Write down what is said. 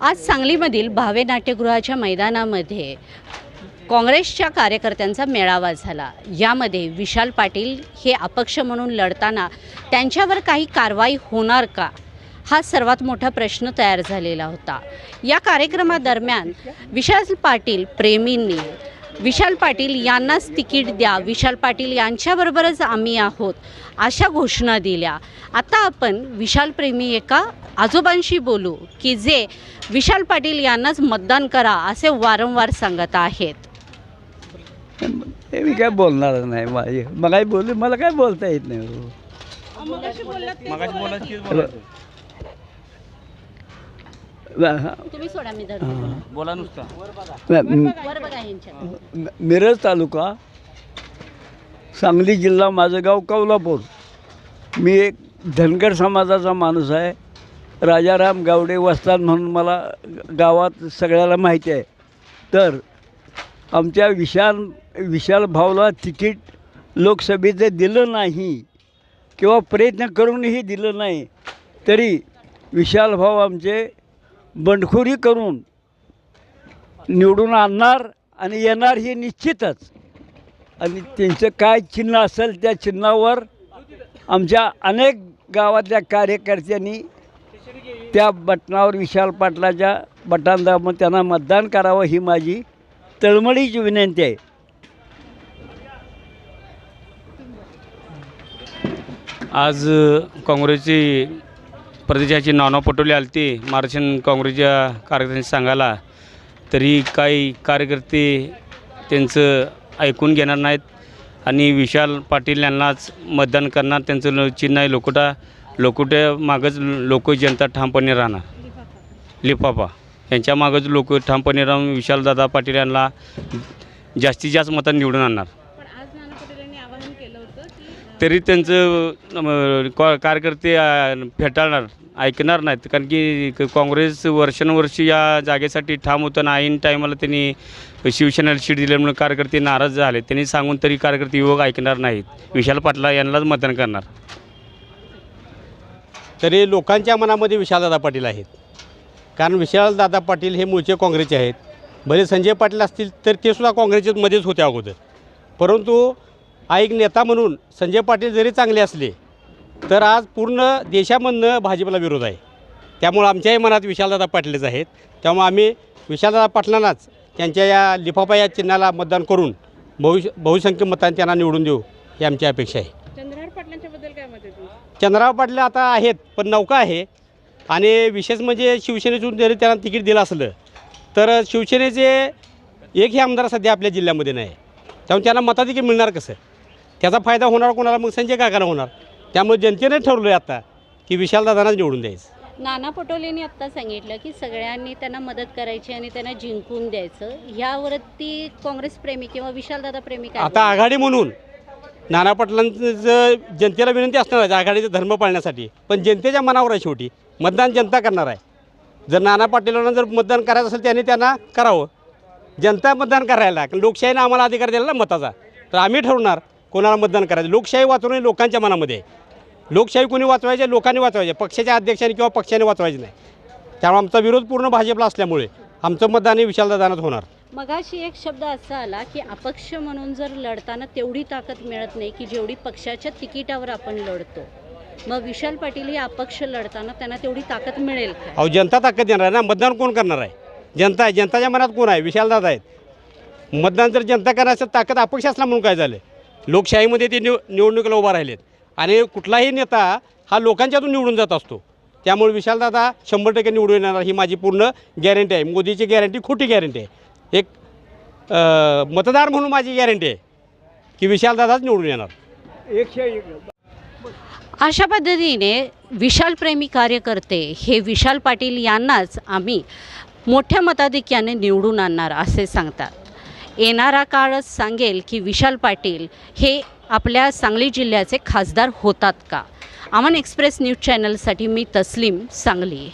आज सांगलीमधील भावे नाट्यगृहाच्या मैदानामध्ये काँग्रेसच्या कार्यकर्त्यांचा मेळावा झाला. यामध्ये विशाल पाटील हे अपक्ष म्हणून लढताना त्यांच्यावर काही कारवाई होणार का? हा सर्वात मोठा प्रश्न तयार झालेला होता. या कार्यक्रमादरम्यान विशाल पाटील प्रेमींनी विशाल पाटील यांनाच तिकीट द्या. विशाल पाटील यांच्याबरोबरच आम्ही आहोत अशा घोषणा दिल्या. आता आपण विशाल प्रेमी एका आजोबांशी बोलू की जे विशाल पाटील यांनाच मतदान करा असे वारंवार सांगत आहेत. हे मी काय बोलणार नाही माझे. मला बोलू मला काय बोलता येत नाही. तुम्ही सोडा मी धरते. बोला नुसता. वर बघा. मिरज तालुका सांगली जिल्हा माझं गाव कौलापूर. मी एक धनगर समाजाचा माणूस आहे. राजाराम गावडे वस्ताद म्हणून मला गावात सगळ्याला माहिती आहे. तर आमच्या विशाल विशाल भाऊला तिकीट लोकसभेचं दिलं नाही किंवा प्रयत्न करूनही दिलं नाही. तरी विशाल भाऊ आमचे बंडखोरी करून निवडून आणणार आणि येणार हे निश्चितच. आणि त्यांचं काय चिन्ह असेल त्या चिन्हावर आमच्या अनेक गावातल्या कार्यकर्त्यांनी त्या बटनावर विशाल पाटलाच्या बटन मग त्यांना मतदान करावं ही माझी तळमळीची विनंती आहे. आज काँग्रेसची प्रदेशाची नाना पटोले आलते. महाराष्ट्रीयन काँग्रेसच्या कार्यकर्त्यांनी सांगायला तरी काही कार्यकर्ते त्यांचं ऐकून घेणार नाहीत. आणि विशाल पाटील यांनाच मतदान करणार त्यांचं ल- चिन्ह आहे लोकोटा. लोकोट्या मागंच लोक जनता ठामपणे राहणार. लिफाफा. यांच्या मागंच लोक ठामपणे राहून विशालदादा पाटील यांना जास्तीत जास्त मतांनी निवडून आणणार. तरी त्यांचं अम, कार्यकर्ते फेटाळणार ऐकणार नाहीत. कारण की काँग्रेस वर्षानुवर्षी या जागेसाठी ठाम होताना ऐन टायमाला त्यांनी शिवसेनेला सीट दिल्यामुळे कार्यकर्ते नाराज झाले. त्यांनी सांगून तरी कार्यकर्ते युवक ऐकणार नाहीत. विशाल पाटला यांनाच मतदान करणार. तरी लोकांच्या मनामध्ये विशालदादा पाटील आहेत. कारण विशालदादा पाटील हे मूळचे काँग्रेसचे आहेत. भले संजय पाटील असतील तर ते सुद्धा काँग्रेसमध्येच मध्येच होते अगोदर. परंतु एक नेता म्हणून संजय पाटील जरी चांगले असले तर आज पूर्ण देशामधनं भाजपला विरोध आहे. त्यामुळं आमच्याही मनात विशालदादा पाटीलच आहेत. त्यामुळे आम्ही विशालदादा पाटलांनाच त्यांच्या या लिफाफा या चिन्हाला मतदान करून बहु बहुसंख्य मतांनी त्यांना निवडून देऊ ही आमची अपेक्षा आहे. चंद्रहार पाटलांच्या बद्दल काय मत आहे तुमचं? चंद्रराव पाटील आता आहेत पण नौका आहे. आणि विशेष म्हणजे शिवसेनेतून जरी त्यांना तिकीट दिलं असलं तर शिवसेनेचे एकही आमदार सध्या आपल्या जिल्ह्यामध्ये नाही. त्यामुळे त्यांना मताधिक्य मिळणार कसं? त्याचा फायदा होणार कोणाला? मग संजय काकाला होणार. त्यामुळे जनतेने ठरवलं आहे आता की विशालदादांनाच निवडून द्यायचं. नाना पटोलेंनी आत्ता सांगितलं की सगळ्यांनी त्यांना मदत करायची आणि त्यांना जिंकून द्यायचं. ह्यावरती काँग्रेस प्रेमी किंवा विशालदादा प्रेमी काय आता आघाडी म्हणून नाना पाटलांचं जनतेला विनंती असणार आहे आघाडीचा धर्म पाळण्यासाठी. पण जनतेच्या मनावर आहे शेवटी. मतदान जनता करणार आहे. जर नाना पाटीलांना जर मतदान करायचं असेल त्यांनी त्यांना करावं. जनता मतदान करायला कारण लोकशाहीनं आम्हाला अधिकार दिला ना मताचा. तर आम्ही ठरवणार कोणाला मतदान करायचं? लोकशाही वाचवणे लोकांच्या मनामध्ये. लोकशाही कोणी वाचवायचे? लोकांनी वाचवायचे. पक्षाच्या अध्यक्षांनी किंवा पक्षाने वाचवायचे नाही. त्यामुळे आमचा विरोध पूर्ण भाजपला असल्यामुळे आमचं मतदान हे विशालदादानात होणार. मगाशी एक शब्द असा आला की अपक्ष म्हणून जर लढताना तेवढी ताकद मिळत नाही की जेवढी पक्षाच्या तिकिटावर आपण लढतो. मग विशाल पाटील हे अपक्ष लढताना त्यांना तेवढी ताकद मिळेल का अहो जनता ताकद देणार आहे ना? मतदान कोण करणार आहे? जनता आहे. जनताच्या मनात कोण आहे? विशालदादा आहेत. मतदान जर जनता करण्याचं ताकद अपक्ष असला म्हणून काय झालं लोकशाहीमध्ये ते निव निवडणुकीला उभा राहिलेत. आणि कुठलाही नेता हा लोकांच्यातून निवडून जात असतो. त्यामुळे विशालदादा शंभर टक्के निवडून येणार ही माझी पूर्ण गॅरंटी आहे. मोदीची गॅरंटी खोटी गॅरंटी आहे. एक मतदार म्हणून माझी गॅरंटी आहे की विशालदादाच निवडून येणार. एकशे एक. अशा पद्धतीने विशालप्रेमी कार्यकर्ते हे विशाल पाटील यांनाच आम्ही मोठ्या मताधिक्याने निवडून आणणार असे सांगतात. येणारा काळच सांगेल की विशाल पाटील हे आपल्या सांगली जिल्ह्याचे खासदार होतात का? अमन एक्सप्रेस न्यूज चॅनलसाठी मी तस्लीम सांगली.